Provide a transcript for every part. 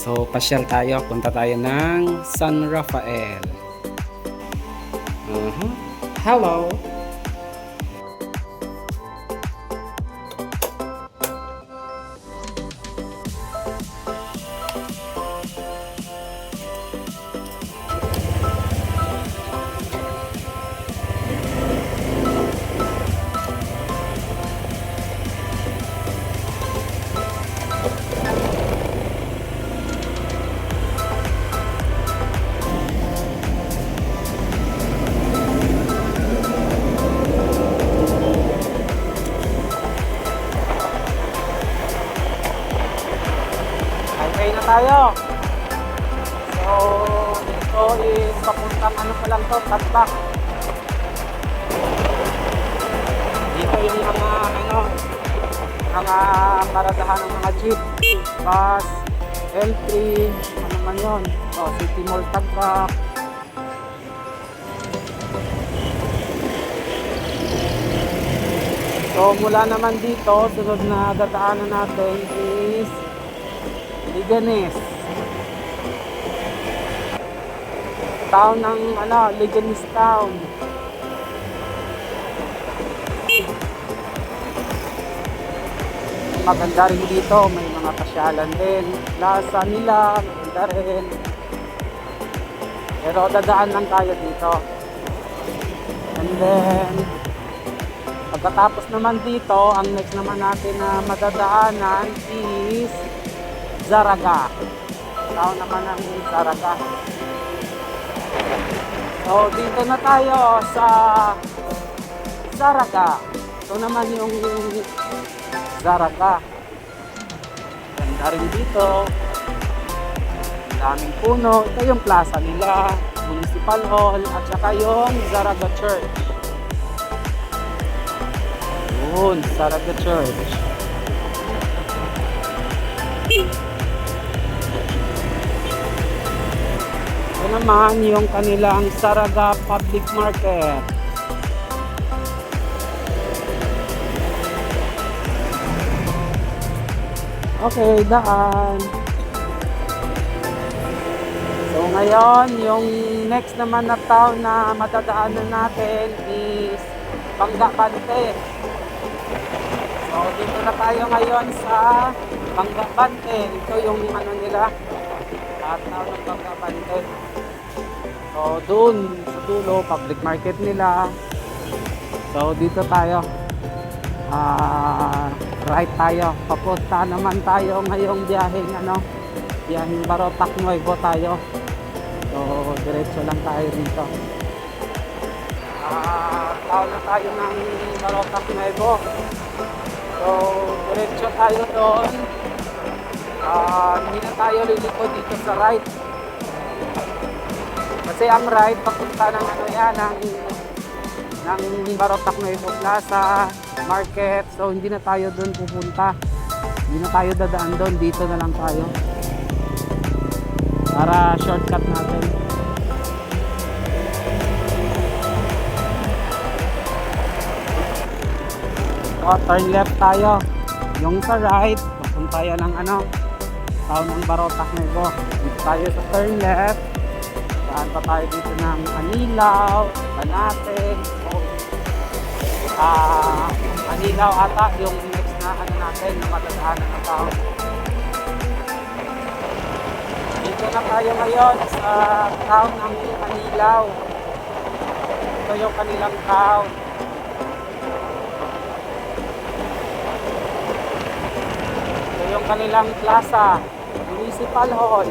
So, pasyal tayo. Punta tayo ng San Rafael. Mhm. Hello! Mga paradahan ng mga jeep, bus, L3, ano man yun. O, City Mall Tatbak. So, mula naman dito, sunod na dadaanan natin is Liganes. Town ng ano, Liganes Town. Maganda rin dito, may mga pasyalan din. Plaza nila, maganda rin. Pero dadaan lang tayo dito. And then, pagkatapos naman dito, ang next naman natin na madadaanan is Zaraga. Tao naman ang Zaraga. So, dito na tayo sa Zaraga. Ito naman yung Zaraga. Ganda rin dito. Ang daming puno. Ito yung plaza nila, Municipal Hall, at saka yung Zaraga Church. Yun, Zaraga Church. Ito naman yung kanilang Saraga Public Market. Okay, daan. So ngayon, yung next naman na town na matadaanan natin is Bangga Bante. So dito na tayo ngayon sa Bangga Bante. Ito yung ano nila, lahat na ng Bangga Bante. So doon sa dulo, public market nila. So dito tayo. Ah, right tayo. Papunta naman tayo ngayong biyaheng ano, biyaheng Barotac Nuevo tayo. So diretso lang tayo dito. Ah, tao na tayo ng Barotac Nuevo. So diretso tayo doon. Ah, hindi na tayo liliko dito sa right. Kasi ang right papunta ng ano yan, ng ng Barotac Nuevo Plaza, Market. So hindi na tayo doon pupunta. Hindi na tayo dadaan doon, dito na lang tayo. Para shortcut natin. O, turn left tayo. Yung sa right, papunta yan ng ano, town ng Barotac Nuevo. Dito tayo sa turn left. Saan pa tayo dito ng Anilaw, Banate, o, ah, Anilaw ata yung next na ano natin, na matadaanan ng town. Dito na tayo ngayon sa town ng Anilaw. Ito yung kanilang town. Ito yung kanilang plaza, Municipal Hall.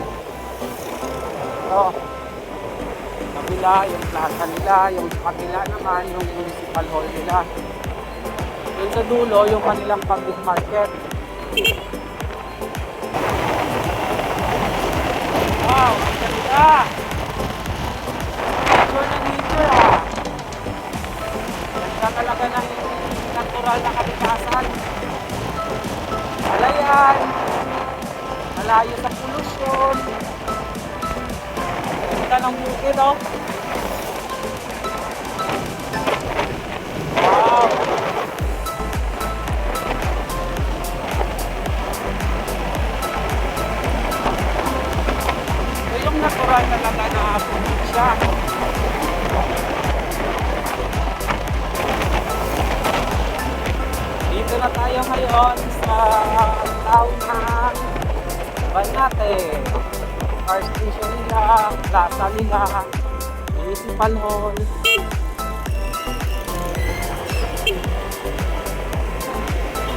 Ito. Kabila, yung plaza nila, yung kabila naman, yung Municipal Hall nila. Yung sa dulo, yung kanilang public market. Wow, ang ganda!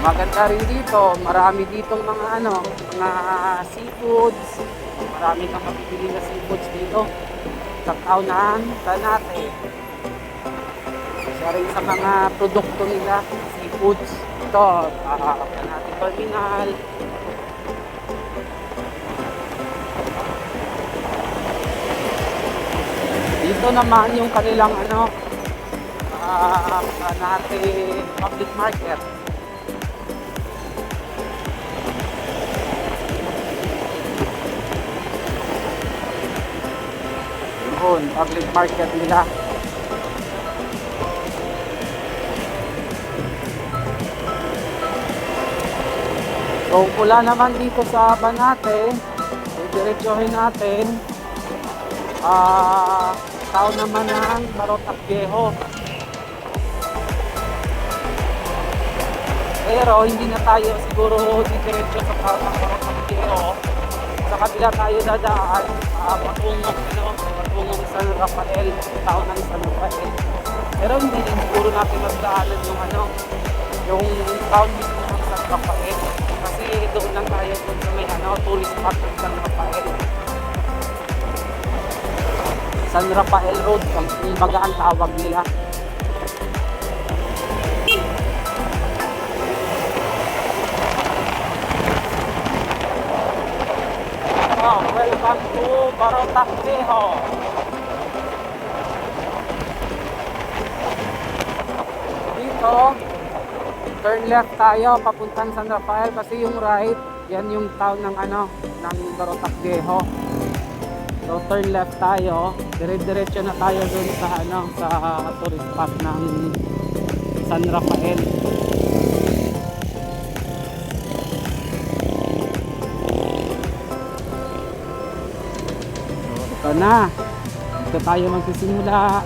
Maganda rin dito, marami ditong mga ano, mga seafoods. Marami kang mabibili na seafoods dito sa town ng Banate. Isa rin sa mga produkto nila, seafoods. Ito, uh, Banate Terminal. Dito naman yung kanilang ano, uh, Banate Public Market. Yun, public market nila. So, pula naman dito sa Banate, didiretsuhin natin. Ah, tao naman ng Barotac Viejo. Pero hindi na tayo siguro didiretso sa Barotac Viejo. Sa kabila tayo dadaan, uh, patungong, ano, patungong San Rafael, tao ng San Rafael. Pero hindi din siguro natin magdaanan yung ano, yung town mismo ng San Rafael. Kasi doon lang tayo doon sa may ano, tourist spot ng San Rafael. San Rafael Road, kung baga ang tawag nila. Barotac Viejo. Dito, turn left tayo papuntang San Rafael kasi yung right, yan yung town ng ano, ng Barotac Viejo. So turn left tayo, dire-diretso na tayo dun sa ano, sa tourist spot ng San Rafael. Ito na. Dito tayo magsisimula.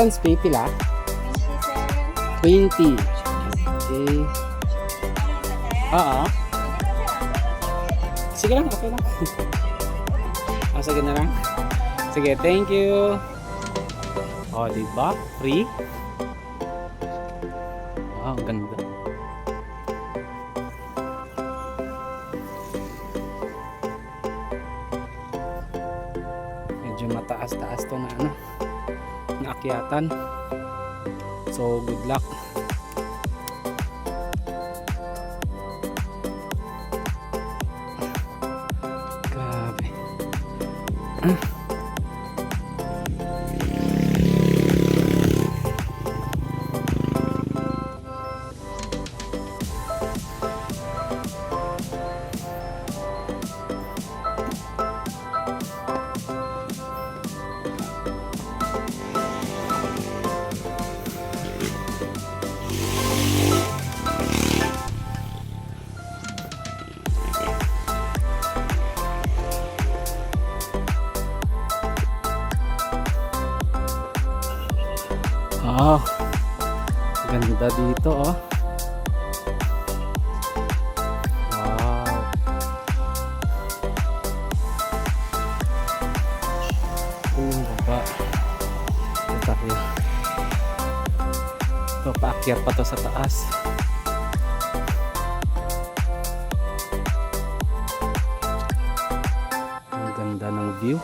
Entrance fee pila? 20. Okay. Oo. Sige lang, okay lang. ah, sige na lang. Sige, thank you. Oh, di ba? Free? Naakyatan. So, good luck. Grabe. Ito, paakyat pa to sa taas. Ang ganda ng view.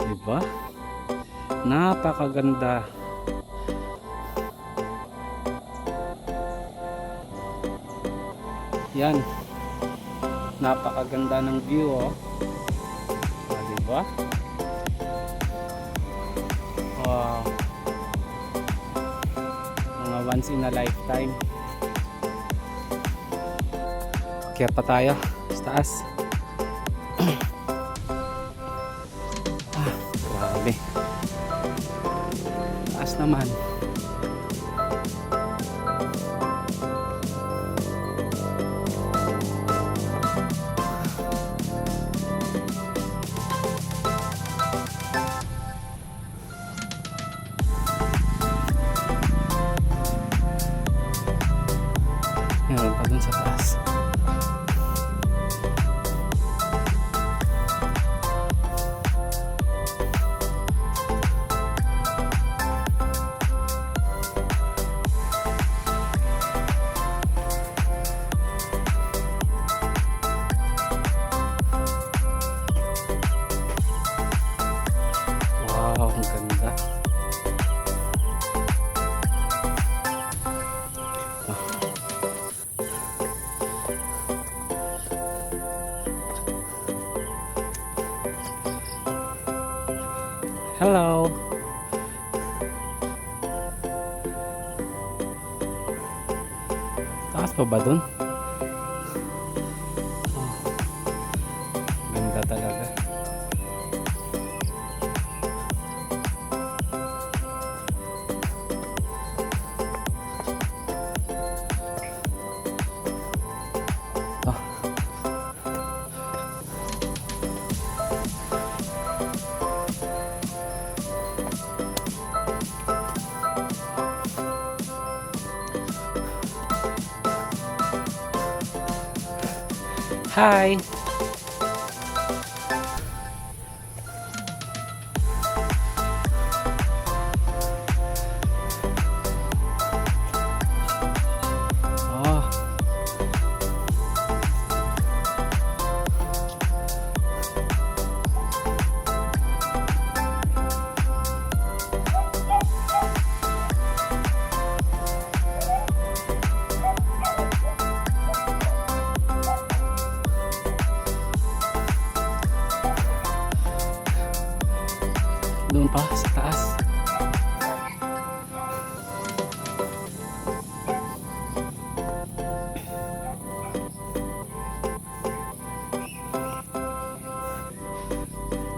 Diba? Napakaganda. Yan. Napakaganda ng view oh. Ah, diba? Once in a lifetime. Kaya pa tayo sa taas. Grabe. Taas naman. Taas pa ba dun? Hi.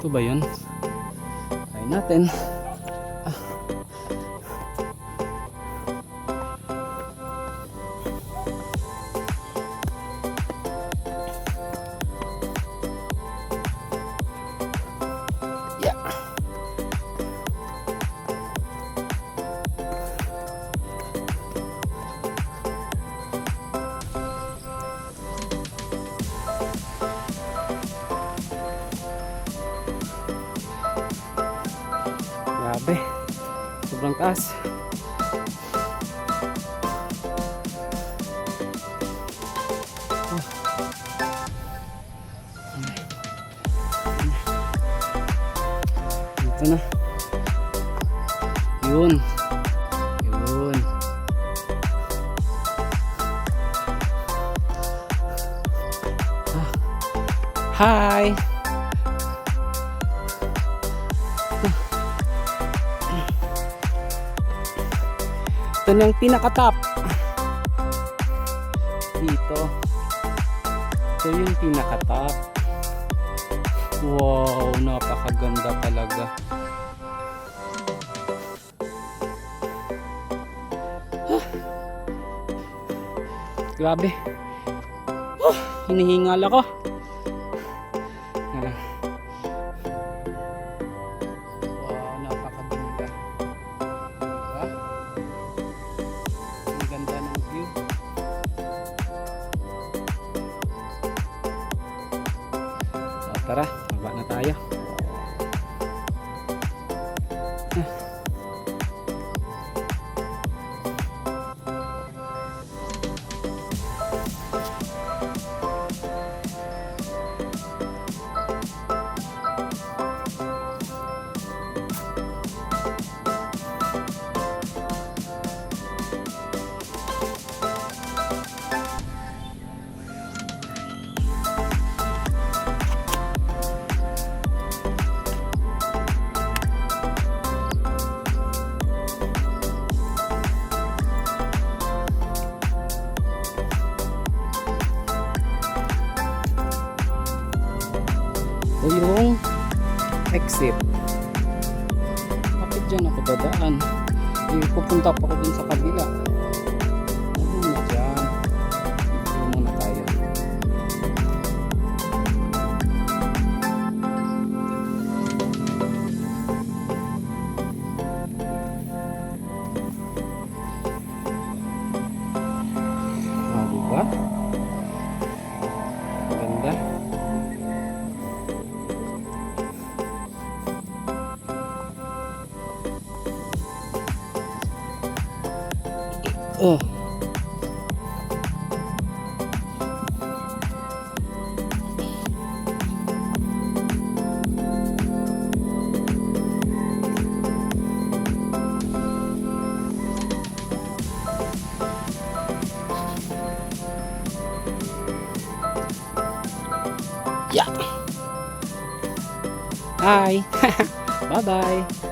Ba yun? Try natin. Grabe. Sobrang taas. Ito na yung pinaka-top. Dito. Ito yung pinaka-top. Wow, napakaganda talaga. Huh. Grabe. Oh, hinihingal ako. Exit. Bakit dyan ako dadaan? Eh, pupunta pa ako dun sa Bye. Bye-bye.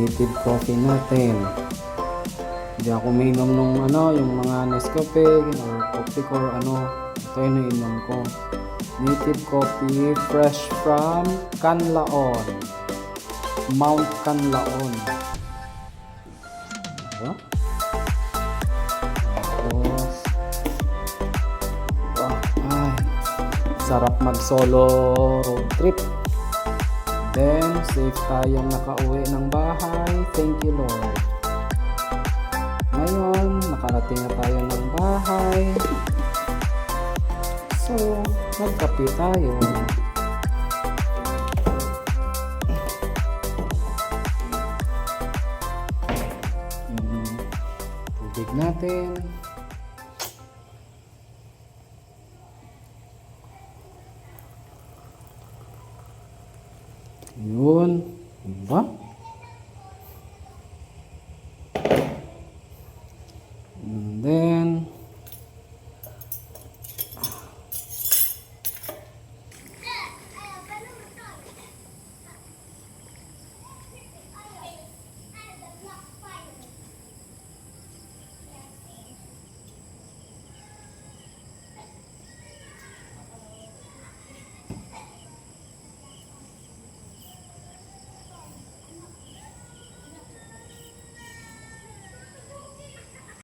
Native coffee natin. Hindi ako mainom nung ano, yung mga Nescafe or coffee or ano. Ito yung nainom ko. Native coffee fresh from Canlaon. Mount Canlaon. Diba? Tapos, ah, ay, sarap mag solo road trip. Safe tayong nakauwi ng bahay. Thank you, Lord. Ngayon, nakarating na tayo ng bahay. So, magkape tayo. Yung tubig natin.